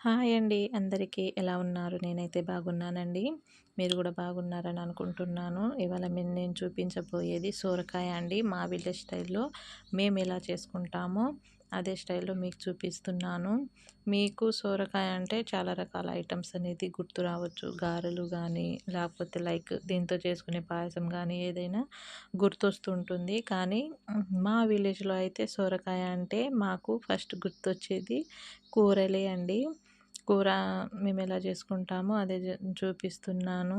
Hi అండి. అందరికీ ఎలా ఉన్నారు? నేనైతే బాగున్నానండి. మీరు కూడా బాగున్నారని అనుకుంటున్నాను. ఇవాళ నేను చూపించబోయేది సోరకాయ అండి. మా విలేజ్ స్టైల్లో మేము ఎలా చేసుకుంటామో అదే స్టైల్లో మీకు చూపిస్తున్నాను. మీకు సోరకాయ అంటే చాలా రకాల ఐటమ్స్ అనేది గుర్తు రావచ్చు. గారెలు కానీ లేకపోతే లైక్ దీంతో చేసుకునే పాయసం కానీ ఏదైనా గుర్తొస్తుంటుంది. కానీ మా విలేజ్లో అయితే సోరకాయ అంటే మాకు ఫస్ట్ గుర్తొచ్చేది కూరలే అండి. కూర మేము ఎలా చేసుకుంటామో అదే చూపిస్తున్నాను.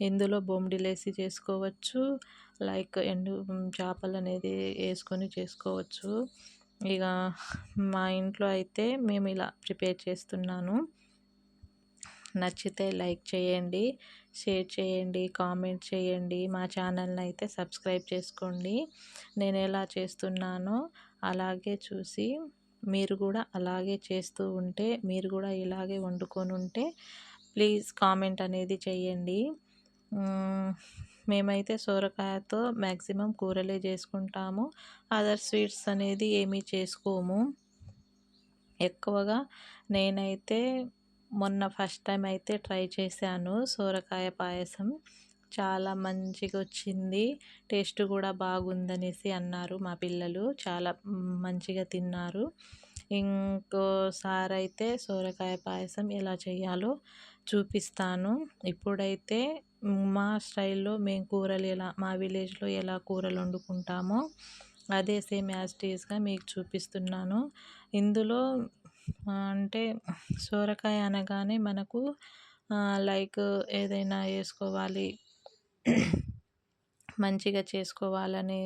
ఇందులో బొమ్మిడిలేసి చేసుకోవచ్చు. లైక్ ఎండు చేపలు అనేది వేసుకొని చేసుకోవచ్చు. ఇక మా ఇంట్లో అయితే మేము ఇలా ప్రిపేర్ చేస్తున్నాను. నచ్చితే లైక్ చేయండి షేర్ చేయండి కామెంట్ చేయండి. మా ఛానల్ని అయితే సబ్స్క్రైబ్ చేసుకోండి. నేను ఎలా చేస్తున్నానో అలాగే చూసి మీరు కూడా అలాగే చేస్తూ ఉంటే మీరు కూడా ఇలాగే వండుకొని ఉంటే ప్లీజ్ కామెంట్ అనేది చేయండి. మేమైతే సొరకాయతో మ్యాక్సిమం కూరలే చేసుకుంటాము. అదర్ స్వీట్స్ అనేది ఏమీ చేసుకోము. ఎక్కువగా నేనైతే మొన్న ఫస్ట్ టైం అయితే ట్రై చేశాను సోరకాయ పాయసం. చాలా మంచిగా వచ్చింది టేస్ట్ కూడా బాగుందనేసి అన్నారు మా పిల్లలు. చాలా మంచిగా తిన్నారు. ఇంకోసారి అయితే సోరకాయ పాయసం ఎలా చేయాలో చూపిస్తాను. ఇప్పుడైతే మా స్టైల్లో మేము కూరలు ఎలా మా విలేజ్లో ఎలా కూరలు వండుకుంటామో అదే సేమ్ యాజ్ టీస్గా మీకు చూపిస్తున్నాను. ఇందులో అంటే సోరకాయ అనగానే మనకు లైక్ ఏదైనా వేసుకోవాలి మంచిగా చేసుకోవాలని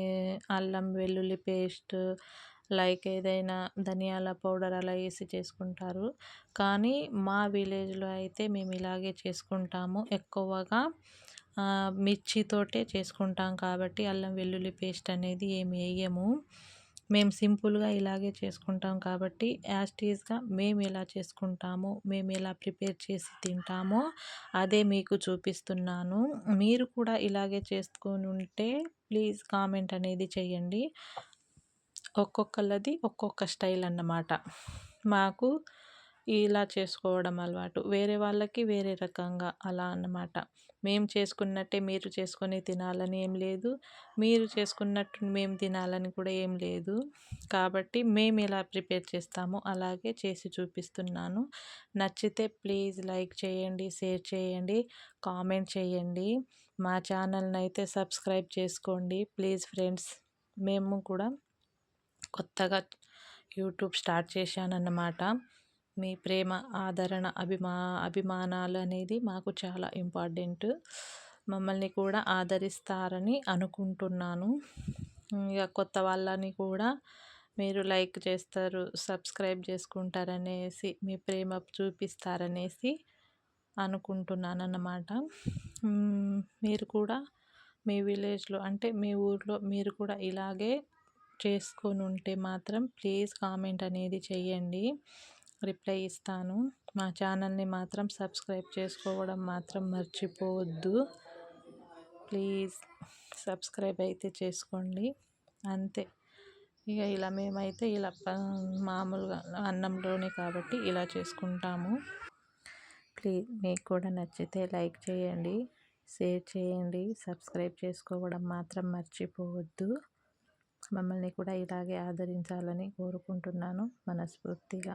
అల్లం వెల్లుల్లి పేస్ట్ లైక్ ఏదైనా ధనియాల పౌడర్ అలా వేసి చేసుకుంటారు. కానీ మా విలేజ్లో అయితే మేము ఇలాగే చేసుకుంటాము. ఎక్కువగా మిర్చితోటే చేసుకుంటాం కాబట్టి అల్లం వెల్లుల్లి పేస్ట్ అనేది ఏమి వేయము మేము సింపుల్గా ఇలాగే చేసుకుంటాం కాబట్టి యాస్టీస్గా మేము ఎలా చేసుకుంటాము మేము ఎలా ప్రిపేర్ చేసి తింటామో అదే మీకు చూపిస్తున్నాను. మీరు కూడా ఇలాగే చేసుకొని ఉంటే ప్లీజ్ కామెంట్ అనేది చేయండి. ఒక్కొక్కళ్ళది ఒక్కొక్క స్టైల్ అన్నమాట. మాకు ఇలా చేసుకోవడం అలవాటు. వేరే వాళ్ళకి వేరే రకంగా అలా అన్నమాట. మేము చేసుకున్నట్టే మీరు చేసుకొని తినాలని ఏం లేదు. మీరు చేసుకున్నట్టు మేము తినాలని కూడా ఏం లేదు. కాబట్టి మేము ఎలా ప్రిపేర్ చేస్తామో అలాగే చేసి చూపిస్తున్నాను. నచ్చితే ప్లీజ్ లైక్ చేయండి షేర్ చేయండి కామెంట్ చేయండి. మా ఛానల్ని అయితే సబ్స్క్రైబ్ చేసుకోండి. ప్లీజ్ ఫ్రెండ్స్ మేము కూడా కొత్తగా యూట్యూబ్ స్టార్ట్ చేశానన్నమాట. మీ ప్రేమ ఆదరణ అభిమా అభిమానాలు అనేది మాకు చాలా ఇంపార్టెంట్. మమ్మల్ని కూడా ఆదరిస్తారని అనుకుంటున్నాను. ఇక కొత్త వాళ్ళని కూడా మీరు లైక్ చేస్తారు సబ్స్క్రైబ్ చేసుకుంటారనేసి మీ ప్రేమ చూపిస్తారనేసి అనుకుంటున్నాను అన్నమాట మీరు కూడా మీ విలేజ్లో అంటే మీ ఊర్లో మీరు కూడా ఇలాగే చేసుకొని ఉంటే మాత్రం ప్లీజ్ కామెంట్ అనేది చేయండి. రిప్లై ఇస్తాను. మా ఛానల్ని మాత్రం సబ్స్క్రైబ్ చేసుకోవడం మాత్రం మర్చిపోవద్దు. ప్లీజ్ సబ్స్క్రైబ్ అయితే చేసుకోండి. అంతే. ఇక ఇలా మేమైతే ఇలా మామూలుగా అన్నంలోనే కాబట్టి ఇలా చేసుకుంటాము. ప్లీజ్ మీకు కూడా నచ్చితే లైక్ చేయండి షేర్ చేయండి సబ్స్క్రైబ్ చేసుకోవడం మాత్రం మర్చిపోవద్దు. మమ్మల్ని కూడా ఇలాగే ఆదరించాలని కోరుకుంటున్నాను మనస్ఫూర్తిగా.